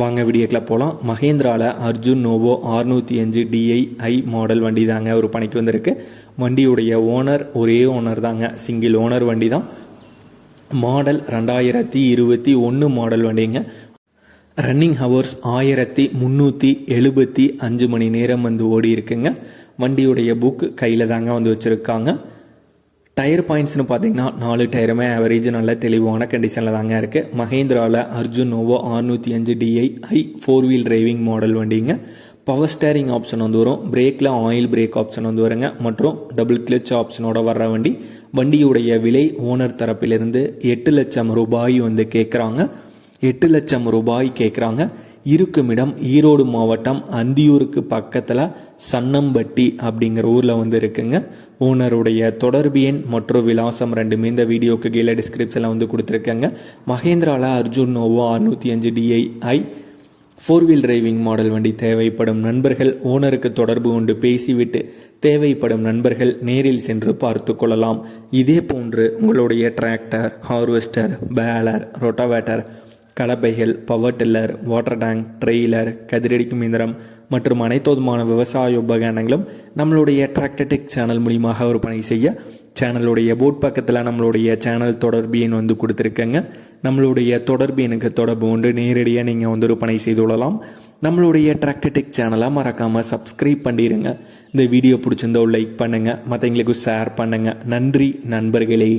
வாங்க வீடியோக்கில் போகலாம் மகேந்திராவில் அர்ஜுன் நோவோ அறுநூற்றி அஞ்சு டிஐ ஐ மாடல் வண்டி தாங்க ஒரு பணிக்கு வந்திருக்கு. வண்டியுடைய ஓனர் ஒரே ஓனர் தாங்க. சிங்கிள் ஓனர் வண்டி தான் மாடல் ரெண்டாயிரத்தி இருபத்தி ஒன்று மாடல் வண்டிங்க. ரன்னிங் ஹவர்ஸ் ஆயிரத்தி முந்நூற்றி எழுபத்தி அஞ்சு மணி நேரம் வந்து ஓடி இருக்குங்க வண்டியுடைய புக் கையில் தாங்க வந்து வச்சுருக்காங்க. டயர் பாயிண்ட்ஸ்னு பார்த்தீங்கன்னா நாலு டயருமே ஆவரேஜ் நல்ல தெளிவான கண்டிஷனில் தாங்க இருக்குது மஹேந்திராவில் அர்ஜுன் நோவோ அறுநூற்றி அஞ்சு DI I four wheel driving model வண்டிங்க. பவர் ஸ்டேரிங் ஆப்ஷன் வந்து வரும். பிரேக்கில் ஆயில் பிரேக் ஆப்ஷன் வந்து வருங்க. மற்றும் டபுள் கிளச் ஆப்ஷனோட வர்ற வண்டி. வண்டியுடைய விலை ஓனர் தரப்பிலிருந்து எட்டு லட்சம் ரூபாய் வந்து கேட்குறாங்க எட்டு லட்சம் ரூபாய் கேட்குறாங்க இருக்குமிடம் ஈரோடு மாவட்டம் அந்தியூருக்கு பக்கத்தில் சன்னம்பட்டி அப்படிங்கிற ஊரில் வந்து இருக்குங்க. ஓனருடைய தொடர்பு எண் மற்றும் விலாசம் ரெண்டுமே இந்த வீடியோக்கு கீழே டிஸ்கிரிப்ஷனில் வந்து கொடுத்துருக்கேங்க. மகேந்திராவில் அர்ஜுன் நோவோ அறுநூற்றி அஞ்சு DI I four wheel driving model வண்டி தேவைப்படும் நண்பர்கள் ஓனருக்கு தொடர்பு கொண்டு பேசிவிட்டு தேவைப்படும் நண்பர்கள் நேரில் சென்று பார்த்து கொள்ளலாம். இதே போன்று உங்களுடைய tractor harvester baler rotavator கலப்பைகள் power tiller water tank trailer கதிரடிக்கும் இயந்திரம் மற்றும் அனைத்து விதமான விவசாய உபகரணங்களும் நம்மளுடைய டிராக்டர்டெக் சேனல் மூலியமாக விற்பனை செய்ய சேனலுடைய போட் பக்கத்தில் நம்மளுடைய சேனல் தொடர்பு எண் வந்து கொடுத்துருக்கேங்க. நம்மளுடைய தொடர்பு எனக்கு தொடர்பு ஒன்று நேரடியாக நீங்கள் வந்து விற்பனை செய்து கொள்ளலாம். நம்மளுடைய டிராக்டர்டெக் சேனலை மறக்காமல் சப்ஸ்கிரைப் பண்ணிடுங்க இந்த வீடியோ பிடிச்சிருந்தோ லைக் பண்ணுங்கள் மற்றவங்களுக்கு ஷேர் பண்ணுங்கள் நன்றி நண்பர்களே.